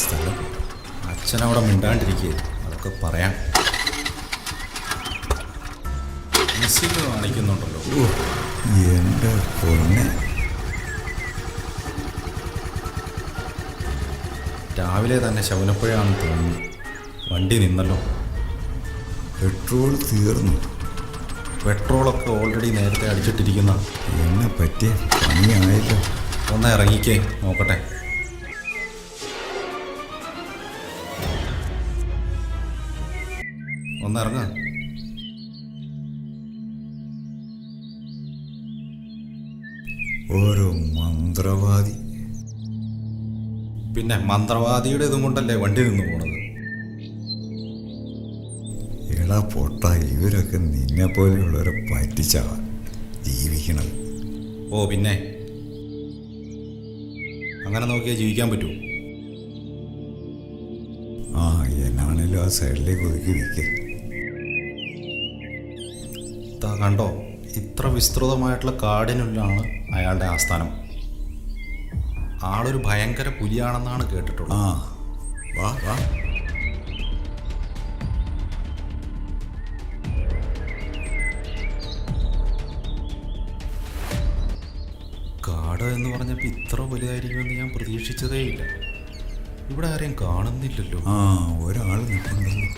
സ്ഥലം. അച്ഛനവിടെ മിണ്ടാണ്ടിരിക്കുക അതൊക്കെ പറയാം. മിസ്സിംഗ് കാണിക്കുന്നുണ്ടല്ലോ. എന്റെ പൊന്നെ. രാവിലെ തന്നെ ശവനപ്പുഴയാണെന്ന് തോന്നുന്നു. വണ്ടി നിന്നല്ലോ. പെട്രോൾ തീർന്നു. പെട്രോളൊക്കെ ഓൾറെഡി നേരത്തെ അടിച്ചിട്ടിരിക്കുന്ന. എന്നെ പറ്റിയ പണിയായല്ലോ. ഒന്ന് ഇറങ്ങിക്കേ നോക്കട്ടെ. ഒന്ന് ഒരു മന്ത്രവാദി. പിന്നെ മന്ത്രവാദിയുടെ ഇതും കൊണ്ടല്ലേ വണ്ടി നിന്ന് പോണത്? എടാ പൊട്ട ഇവരൊക്കെ നിന്നെ പോലെയുള്ളവരെ പറ്റിച്ചാ ജീവിക്കണത്. ഓ പിന്നെ? അങ്ങനെ നോക്കിയാൽ ജീവിക്കാൻ പറ്റുമോ ആ എന്നാണേലും ആ സൈഡിലേക്ക് ഒതുക്കി നിൽക്കുക താ കണ്ടോ? ഇത്ര വിസ്തൃതമായിട്ടുള്ള കാടിനുള്ളിലാണ് അയാളുടെ ആസ്ഥാനം. ആളൊരു ഭയങ്കര പുലിയാണെന്നാണ് കേട്ടിട്ടുള്ളത്. ആ. വാ വാ. കാട് എന്ന് പറഞ്ഞപ്പോൾ ഇത്ര വലുതായിരിക്കുമെന്ന് ഞാൻ പ്രതീക്ഷിച്ചതേയില്ല. ഇവിടെ ആരെയും കാണുന്നില്ലല്ലോ. ആ ഒരാൾ നിൽക്കുന്നുണ്ടല്ലോ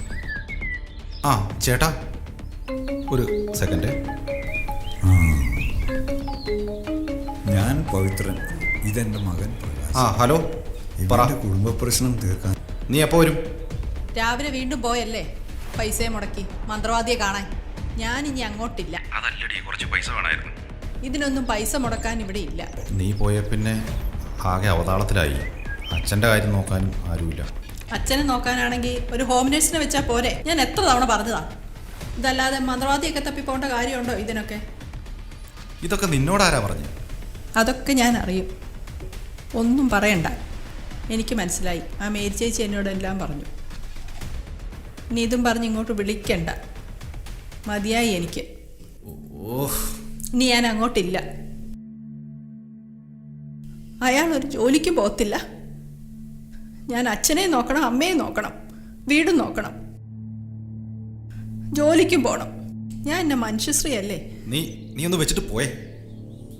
ആ ചേട്ടാ. ഒരു സെക്കൻഡ് ഞാൻ പവിത്രൻ. ഇതെന്റെ മകൻ ആ ഹലോ. പറ. കുടുംബ പ്രശ്നം തീർക്കാൻ. നീ എപ്പോ വരും? രാവിലെ വീണ്ടും പോയല്ലേ? പൈസയെ മുടക്കി. മന്ത്രവാദിയെ കാണാൻ. ഞാൻ ഇനി അങ്ങോട്ടില്ല. അതല്ലടി കുറച്ച് പൈസ വേണമായിരുന്നു ഇതിനൊന്നും പൈസ മുടക്കാൻ ഇവിടെ ഇല്ല. നീ പോയ പിന്നെ ആകെ അവതാളത്തിലായി. അച്ഛന്റെ കാര്യം നോക്കാൻ ആരുമില്ല. അച്ഛനെ നോക്കാനാണെങ്കിൽ ഒരു ഹോം നേഴ്സിനെ വെച്ചാൽ പോരെ? ഞാൻ എത്ര തവണ പറഞ്ഞതാ? ഇതല്ലാതെ മന്ത്രവാദിയൊക്കെ തപ്പി പോകേണ്ട കാര്യമുണ്ടോ ഇതിനൊക്കെ? ഇതൊക്കെ നിന്നോടാരാ പറഞ്ഞു? അതൊക്കെ ഞാൻ അറിയും. ഒന്നും പറയണ്ട. എനിക്ക് മനസ്സിലായി. ആ മേരി ചേച്ചി എന്നോടെല്ലാം പറഞ്ഞു. ഇനി ഇതും പറഞ്ഞ് ഇങ്ങോട്ട് വിളിക്കണ്ട. മതിയായി എനിക്ക്. ഇനി ഞാൻ അങ്ങോട്ടില്ല. അയാൾ ഒരു ജോലിക്ക് പോകത്തില്ല. ഞാൻ അച്ഛനെ നോക്കണം അമ്മയെ നോക്കണം വീടും നോക്കണം. ജോലിക്കും പോണം. ഞാൻ എന്നെ മനുഷ്യശ്രീ അല്ലേ നീ നീ ഒന്ന് വെച്ചിട്ട് പോയേ.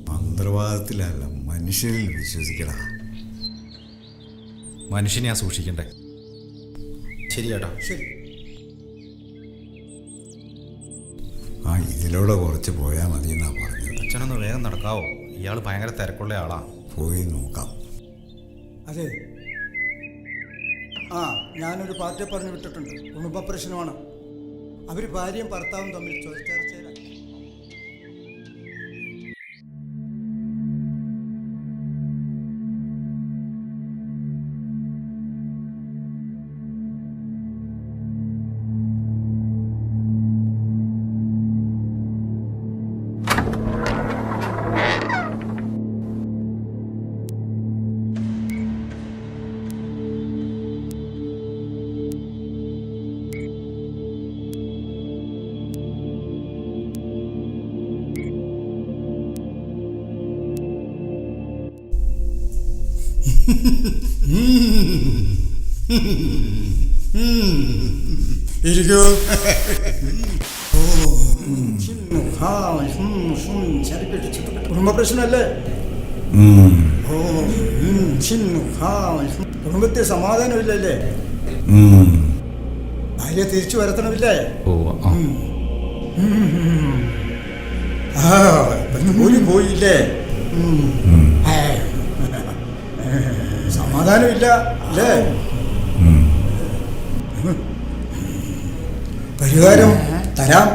മന്ത്രവാദത്തിലല്ല മനുഷ്യരിൽ വിശ്വസിക്കടാ. ആ സൂക്ഷിക്കണ്ടേ? ശരി ചേട്ടാ. ശരി. ആ ഇതിലൂടെ കുറച്ച് പോയാൽ മതി എന്നാ പറഞ്ഞത്. അച്ഛനൊന്ന് വേഗം നടക്കാവോ? ഇയാൾ ഭയങ്കര തിരക്കുള്ള ആളാ. പോയി നോക്കാം. അതെ. ആ ഞാനൊരു പാർട്ടിയെ പറഞ്ഞു വിട്ടിട്ടുണ്ട്. കുടുംബ പ്രശ്നമാണ് അവർ ഭാര്യയും ഭർത്താവും തമ്മിൽ ചൊ- ഇരിക്കൂ. കുടുംബ പ്രശ്നമല്ലേ. കുടുംബത്തിൽ സമാധാനമില്ലല്ലേ? ഭാര്യ തിരിച്ചു വരത്തണമില്ലേ? ആ. ജോലി പോയില്ലേ? സമാധാനമില്ല അല്ലേ? പരിഹാരം തരാം.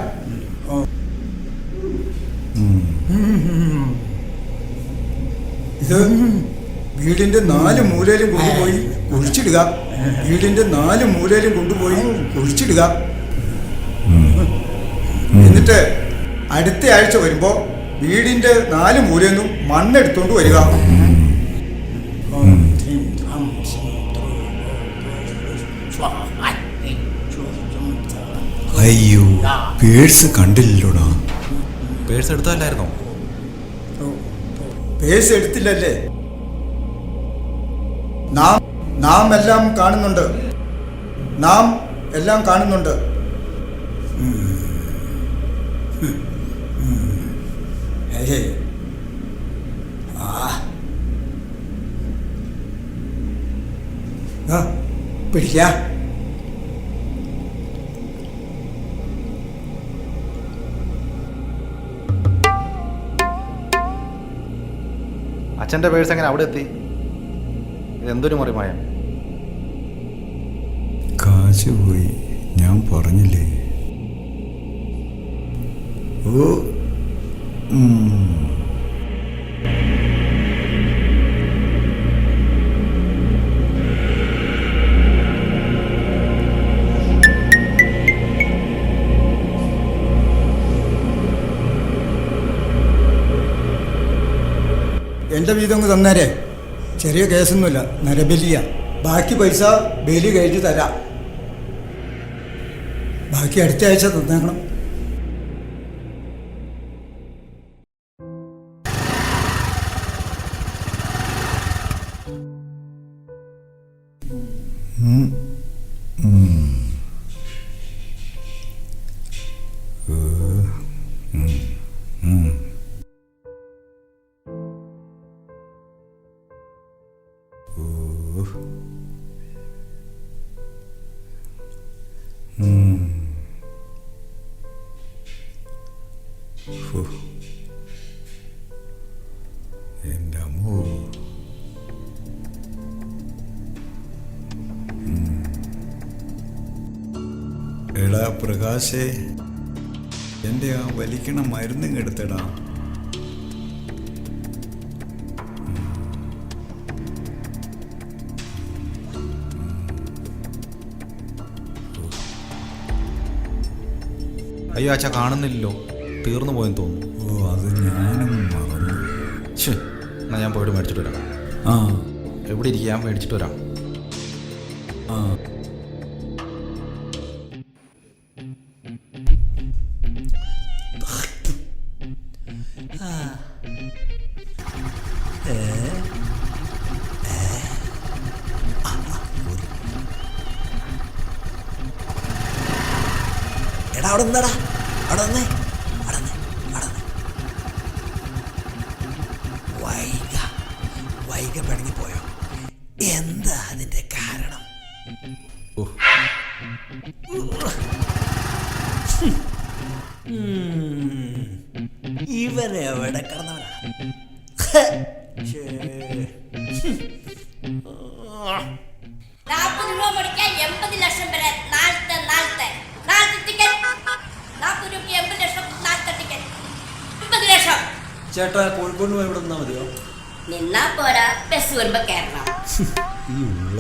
ഇത് വീടിന്റെ നാല് മൂലയിലും കൊണ്ടുപോയി കുഴിച്ചിടുക. വീടിന്റെ നാല് മൂലയിലും കൊണ്ടുപോയി കുഴിച്ചിടുക. എന്നിട്ട് അടുത്ത ആഴ്ച വരുമ്പോ വീടിന്റെ നാല് മൂലയിൽ നിന്നും മണ്ണെടുത്തോണ്ട് വരിക. അയ്യോ പേഴ്സ് കണ്ടില്ലല്ലോടാ. പേഴ്സ് എടുത്തല്ലായിരുന്നോ പേഴ്സ് എടുത്തില്ലല്ലേ? നാം നാം എല്ലാം കാണുന്നുണ്ട്. നാം എല്ലാം കാണുന്നുണ്ട്. ആ, പിടിക്കാ. അച്ഛന്റെ പേഴ്സ് എങ്ങനെ അവിടെ എത്തി? ഇതെന്തൊരു മറിമായം. കാശ് പോയി. ഞാൻ പറഞ്ഞില്ലേ? ഓ എന്റെ വീതം അങ്ങ് തന്നേരെ. ചെറിയ കേസൊന്നുമില്ല. നരബലിയ. ബാക്കി പൈസ ബലി കഴിഞ്ഞ് തരാം. ബാക്കി അടുത്ത ആഴ്ച തന്നേക്കണം. എടാ പ്രകാശേ എന്റെ ആ വലിക്കണ മരുന്നും എടുത്തടാ. അയ്യോ അച്ഛ കാണുന്നില്ലല്ലോ. തീർന്നു പോയെന്ന് തോന്നുന്നു. ഓ അത് ഞാനും മറന്നു. ശ്ശേ, എന്നാ ഞാൻ പോയിട്ട് മേടിച്ചിട്ട് വരാം. ആ. എവിടെ ഇരിക്കാൻ മേടിച്ചിട്ട് വരാം. ആ. എടാ അവിടെ നിന്നടാ. അവിടെ നിന്നേ വൈക വൈക പിണങ്ങിപ്പോയോ? എന്താ അതിന്റെ കാരണം? ഇവരെവിടെ കിടന്നവനാ? നാൽപ്പത് രൂപ മുടക്കിയാൽ എൺപത് ലക്ഷം വരെ നാളത്തെ നാളത്തെ നാളത്തെ ടിക്കറ്റ് നാൽപ്പത് രൂപയ്ക്ക് എൺപത് ലക്ഷം നാളത്തെ ടിക്കറ്റ് എൺപത് ലക്ഷം. ചേട്ടാ കോഴിക്കോട് പോയി ഇവിടെ നിന്നാ മതിയോ? നിന്നാ പോരാ. ബസ് വരുമ്പോ കയറണം ഈ ഉള്ള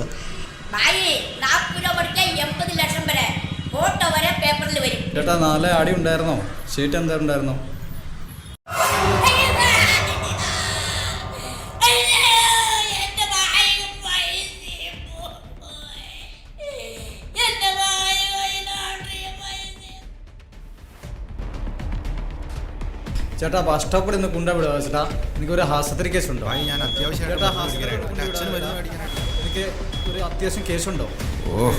ഭായി നാൽപ്പത് രൂപ മുടക്കിയാൽ എൺപത് ലക്ഷം വരെ. ഫോട്ടോ വരെ പേപ്പറിൽ വരും. ചേട്ടാ നാളെ അടി ഉണ്ടായിരുന്നോ? ഷീറ്റ് എന്താ ഉണ്ടായിരുന്നോ? ചേട്ടാ ബസ് സ്റ്റോപ്പിൽ നിന്ന് കുണ്ട വിടുക ചേട്ടാ. എനിക്ക് ഒരു ആശുപത്രി കേസുണ്ടോ ഉണ്ടോ? ഞാൻ അത്യാവശ്യം ചേട്ടാ. എനിക്ക് ഒരു അത്യാവശ്യം കേസുണ്ടോ ഓ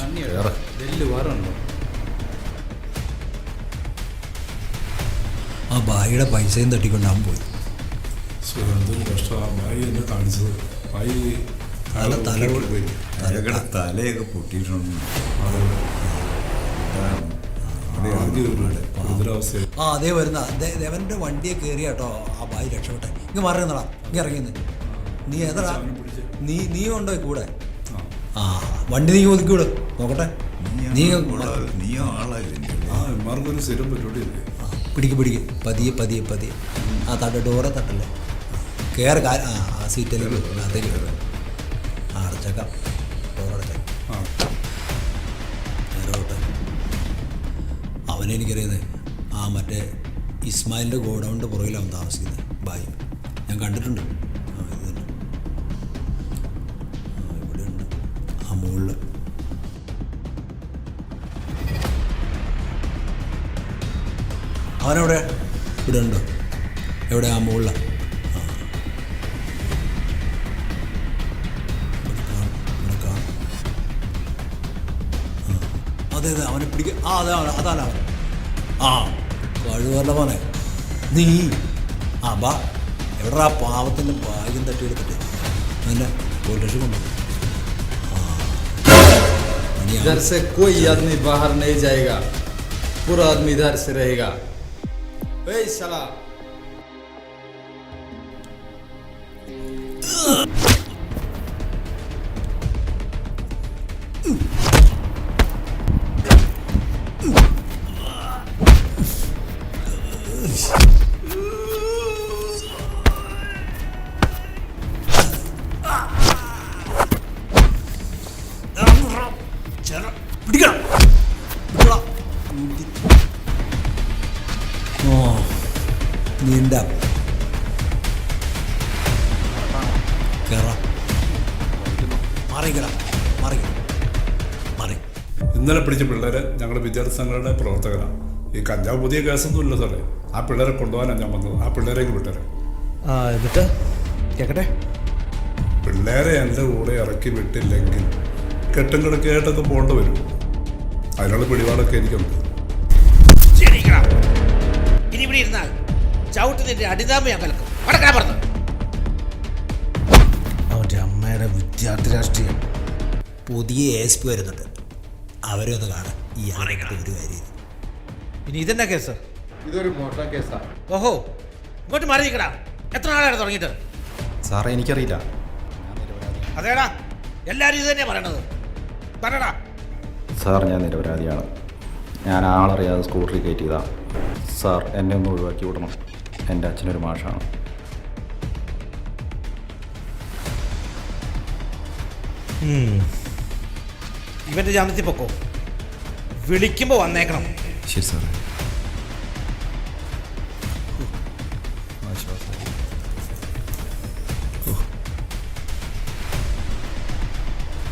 നന്ദി വേറെ. ഡെല്ല് ഉണ്ടോ ആ ഭായിയുടെ പൈസയും തട്ടിക്കൊണ്ടാൻ പോയി. എന്നെ കാണിച്ചത്. ഭായി തല തല പോയി. അയാളുടെ തലയൊക്കെ പൊട്ടിയിട്ടുണ്ട്. ആ അതേ. വരുന്ന. ദേവന്റെ വണ്ടിയെ കേറിയാട്ടോ കേട്ടോ ആ ബായി രക്ഷപ്പെട്ടെ. ഇങ്ങ് മറിയുന്നടാ ഇങ്ങ് ഇറങ്ങിന്ന് നീ ഏതടാ? നീ നീ ഉണ്ടോ കൂടെ? ആ. വണ്ടി നീ ഒതുക്കിവിട്. നോക്കട്ടെ. നീ നീ സ്ഥിരം പരിപാടിയല്ലേ? പിടിക്ക് പിടിക്ക്. പതിയെ പതിയെ പതിയെ. ആ തട്ട ഡോറെ തട്ടല്ലേ? കയറി ആ സീറ്റിലേക്ക് അതേക്ക് ആ അടച്ചേക്കാം. അവനെ എനിക്കറിയുന്നത് ആ മറ്റേ ഇസ്മായിലിന്റെ ഗോഡൗണിന്റെ പുറകിലാണ് താമസിക്കുന്നത്. ബായി. ഞാൻ കണ്ടിട്ടുണ്ട്. ആ ഇത് തന്നെ ആ ഇവിടെയുണ്ട്? ആ മുകളിൽ അവനവിടെ ഇവിടെ ഉണ്ടോ എവിടെ ആ. മുകളിലാണ് അതെ അതെ അവനെ പിടിക്കുക ആ അതാണ് അതാണ് അവൻ ആ കഴിവല്ല മോനെ നീ ആ ബാ എവിടെ ആ പാവത്തിൻ്റെ ഭാഗ്യം തട്ടിയെടുത്തിട്ട് നല്ല പോലീസ് സ്റ്റേഷൻ കൊണ്ടുപോകും इधर से कोई आदमी बाहर नहीं जाएगा पूरा आदमी इधर से रहेगा ए ഇന്നലെ പിടിച്ച പിള്ളേരെ ഞങ്ങളുടെ വിദ്യാർത്ഥി സംഘടനയുടെ പ്രവർത്തകരാണ്. ഈ കഞ്ചാവ് പുതിയ കേസൊന്നും ഇല്ല സാറേ. ആ പിള്ളേരെ കൊണ്ടുപോകാനാണ് ഞാൻ വന്നത്. ആ പിള്ളേരേക്ക് വിട്ടേരെ. ആ എന്നിട്ട്? കേക്കട്ടെ. പിള്ളേരെ എന്റെ കൂടെ ഇറക്കി വിട്ടില്ലെങ്കിൽ കെട്ടും കിടക്കായിട്ടൊക്കെ പോകേണ്ടി വരും. അതിനുള്ള പിടിപാടൊക്കെ എനിക്കുണ്ട്. ഇനി ഇവിടെ ഇരുന്നാൽ ചവിട്ട് നിന്റെ അടിതാമ ഞാൻ കലക്കും വടക്കാൻ പറഞ്ഞു അവന്റെ അമ്മയുടെ വിദ്യാർത്ഥി രാഷ്ട്രീയം. പുതിയ എസ് പി വരുന്നുണ്ട്. അവരെ ഒന്ന് കാണാൻ ഈ ആളുകളുടെ ഒരു കാര്യം ഇനി ഇതെന്നാ കേസ്? ഇതൊരു മോഷണ കേസാണ് ഓഹോ ഇങ്ങോട്ട് മാറി നിൽക്കടാ എത്ര നാളാണ് തുടങ്ങിയിട്ട്? സാറേ എനിക്കറിയില്ല. അതേടാ എല്ലാവരും ഇത് തന്നെയാ പറയണത്. പറയടാ. സാർ ഞാൻ നിരപരാധിയാണ്. ഞാൻ ആളറിയാതെ സ്കൂട്ടറിൽ കയറ്റിയതാ. സാർ എന്നെ ഒന്ന് ഒഴിവാക്കി വിടണം. എന്റെ അച്ഛനൊരു മാഷാണ്. ഇവന്റെ ജാമ്യത്തിൽ പൊക്കോ? വിളിക്കുമ്പോൾ വന്നേക്കണം. ശരി സാറേ.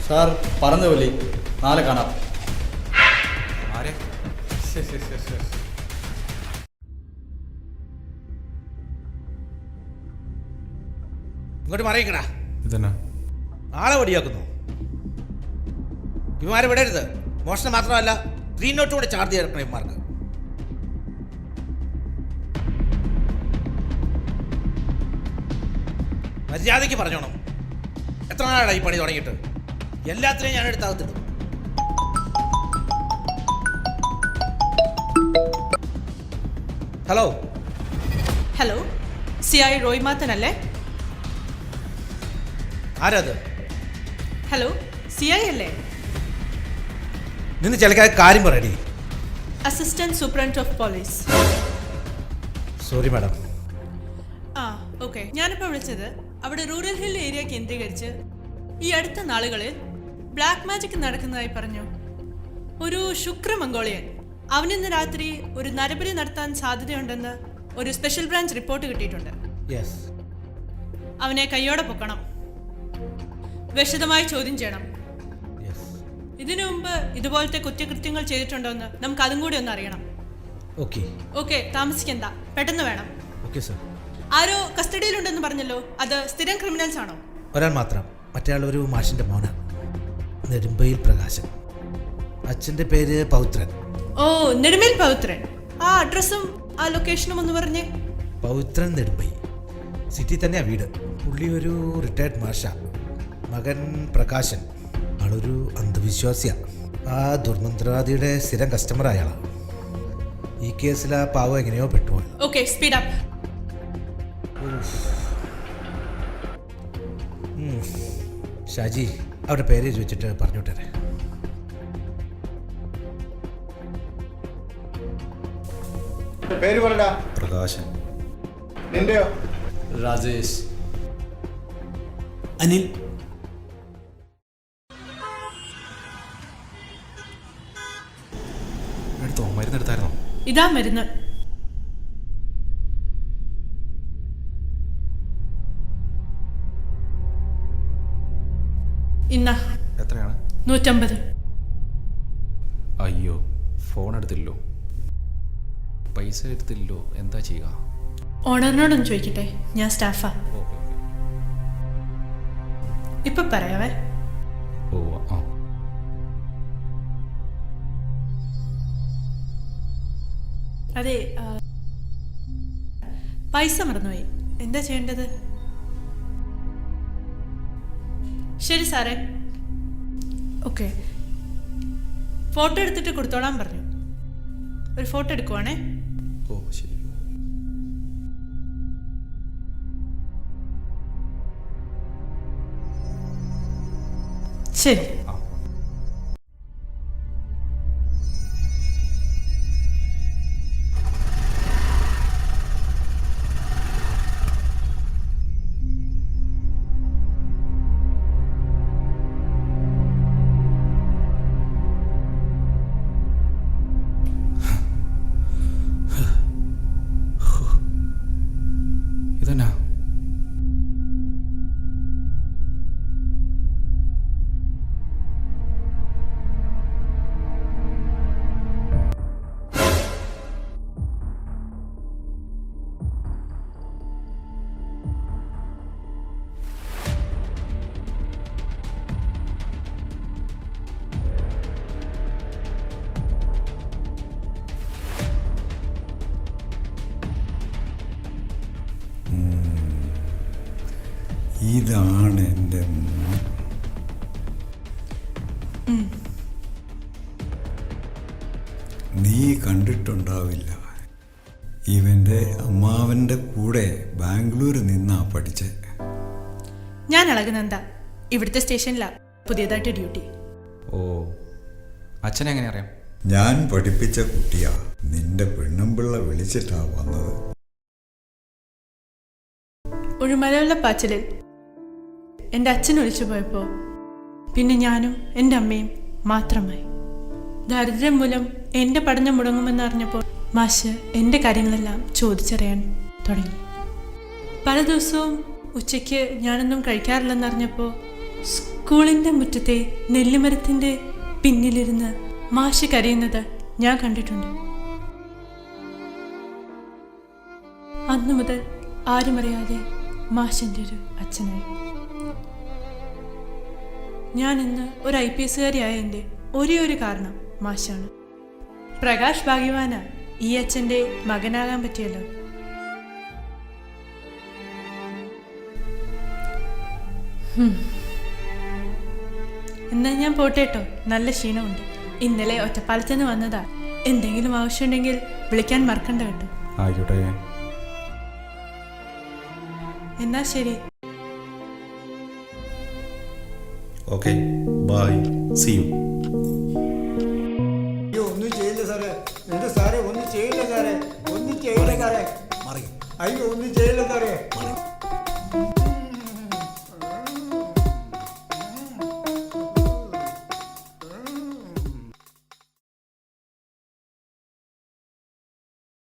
സാർ പറഞ്ഞ പോലെ നാളെ കാണാം. ആരെ? ഇങ്ങോട്ട് മറിയിക്കടാ. ഇതെന്നാ? ആളെ വടിയാക്കുന്നു. ഇവന്മാരെ വിടരുത്. മോഷണം മാത്രമല്ല ത്രീ നോട്ട് കൂടെ ചാർജ് ചെയ്തെടുക്കണം ഇവന്മാർക്ക് മര്യാദയ്ക്ക് പറഞ്ഞോണം. എത്ര നാളാണ് ഈ പണി തുടങ്ങിയിട്ട്? എല്ലാത്തിനെയും ഞാൻ എടുത്താകത്തിടും hello. Hello C I Roy Mathan അല്ലേ? ആരാത്? ഹലോ സി ഐ അല്ലേ? നിന്ന് ചിലക്കാർ കാര്യം പറയടി. Assistant superintendent of police sorry madam ആ ഓക്കെ ഞാനിപ്പോൾ വിളിച്ചത് അവിടെ റൂറൽ ഹിൽ ഏരിയ കേന്ദ്രീകരിച്ച് ഈ അടുത്ത നാളുകളിൽ ബ്ലാക്ക് മാജിക് നടക്കുന്നതായി പറഞ്ഞു. ഒരു ശുക്ര മംഗോളിയൻ അവനിന്ന് രാത്രി ഒരു നരബലി നടത്താൻ സാധ്യതയുണ്ടെന്ന് ഒരു സ്പെഷ്യൽ ബ്രാഞ്ച് റിപ്പോർട്ട് കിട്ടിയിട്ടുണ്ട്. അവനെ കയ്യോടെ പൊക്കണം. വിശദമായി ചോദ്യം ചെയ്യണം. ഇതിനു മുമ്പ് ഇതുപോലത്തെ കുറ്റകൃത്യങ്ങൾ ചെയ്തിട്ടുണ്ടോ എന്ന് നമുക്ക് അതും കൂടി ഒന്ന് അറിയണം. ഓക്കെ ഓക്കെ താമസിക്കണ്ട. പെട്ടെന്ന് വേണം. ഓക്കെ സർ ആരോ കസ്റ്റഡിയിലുണ്ടെന്ന് പറഞ്ഞല്ലോ. അത് സ്ഥിരം ക്രിമിനൽസ് ആണോ? ഒരാൾ മാത്രം. മറ്റേ ഒരു മാഷിന്റെ മോന. നെടുമ്പയിൽ പ്രകാശൻ. അച്ഛന്റെ പേര് പൗത്രൻ. ഓ നെടുമ്പയിൽ പൗത്രൻ. ആ അഡ്രസ്സും ആ ലൊക്കേഷനും ഒന്ന് പറഞ്ഞേ. പൗത്രൻ നെടുമ്പൈ. സിറ്റി തന്നെയാ വീട്. പുള്ളി ഒരു റിട്ടയർഡ് മാഷ. മകൻ പ്രകാശൻ. ആളൊരു അന്ധവിശ്വാസിയാണ് ആ ദുർമന്ത്രവാദിയുടെ സ്ഥിരം കസ്റ്റമർ അയാളാണ് ഈ കേസിൽ ആ പാവം എങ്ങനെയോ പെട്ടുപോയി. ഓക്കെ സ്പീഡ് അപ്പ് ഷാജി അവരുടെ പേര് ചോദിച്ചിട്ട് പറഞ്ഞോട്ടെ പേര് പറടാ പ്രകാശൻ. നിന്റെയോ? രാജേഷ്. അനിൽ. ഇതാ മരുന്ന്. ഇന്ന. എത്രയാണ്? നൂറ്റമ്പത്. അയ്യോ ഫോൺ എടുത്തില്ലോ പൈസ എടുത്തില്ലോ എന്താ ചെയ്യുക? ഓണറിനോടൊന്ന് ചോദിക്കട്ടെ? ഞാൻ സ്റ്റാഫാ. ഇപ്പൊ പറയാവേ. അതെ പൈസ മറന്നുപോയി. എന്താ ചെയ്യേണ്ടത്? ശരി സാറേ. ഓക്കെ. ഫോട്ടോ എടുത്തിട്ട് കൊടുത്തോളാൻ പറഞ്ഞു. ഒരു ഫോട്ടോ എടുക്കുവാണേ. ഓ ശരി. ശരി. ഇതാണ് എന്റെ നീ കണ്ടിട്ടുണ്ടാവില്ല. ഇവന്റെ അമ്മാവന്റെ കൂടെ ബാംഗ്ലൂർ നിന്നാ പഠിച്ചേ. ഞാൻ അളകുനന്ദ. ഇവിടുത്തെ സ്റ്റേഷനിലാ പുതിയതായിട്ട് ഡ്യൂട്ടി. ഓ അച്ഛനെ എങ്ങനെ അറിയാം? ഞാൻ പഠിപ്പിച്ച കുട്ടിയാ. നിന്റെ പെണ്ണുമ്പിള്ള വിളിച്ചിട്ടാ വന്നത്. ഒരു മലയുള്ള പാച്ചിലിൽ എന്റെ അച്ഛൻ ഒളിച്ചു പോയപ്പോൾ പിന്നെ ഞാനും എന്റെ അമ്മയും മാത്രമായി. ദാരിദ്ര്യം മൂലം എന്റെ പഠനം മുടങ്ങുമെന്നറിഞ്ഞപ്പോൾ മാഷ് എന്റെ കാര്യങ്ങളെല്ലാം ചോദിച്ചറിയാൻ തുടങ്ങി. പല ദിവസവും ഉച്ചയ്ക്ക് ഞാനൊന്നും കഴിക്കാറില്ലെന്നറിഞ്ഞപ്പോൾ സ്കൂളിന്റെ മുറ്റത്തെ നെല്ലിമരത്തിന്റെ പിന്നിലിരുന്ന് മാഷ് കരയുന്നത് ഞാൻ കണ്ടിട്ടുണ്ട്. അന്നു മുതൽ ആരുമറിയാതെ മാഷിന്റെ ഒരു അച്ഛനായി. ഞാൻ ഇന്ന് ഒരു ഐ പി എസുകാരിയായതിന്റെ ഒരേ ഒരു കാരണം മാഷാണ് പ്രകാശ് ഭാഗ്യവാന ഈ അച്ഛന്റെ മകനാകാൻ പറ്റിയല്ലോ. എന്നാൽ എന്നാ ഞാൻ പോട്ടേട്ടോ നല്ല ക്ഷീണമുണ്ട്. ഇന്നലെ ഒറ്റപ്പാലത്ത് നിന്ന് വന്നതാ. എന്തെങ്കിലും ആവശ്യമുണ്ടെങ്കിൽ വിളിക്കാൻ മറക്കണ്ട കേട്ടോ. ആയിക്കോട്ടെ. എന്നാ ശരി. ഓക്കെ ബൈ സി യു അയ്യോ ഒന്നും ചെയ്യില്ല സാറേ. എന്റെ സാറേ ഒന്നും ചെയ്യില്ല സാറേ. ഒന്നും ചെയ്യില്ല സാറേ. മാറി അയ്യോ ഒന്നും ചെയ്യില്ല സാറേ.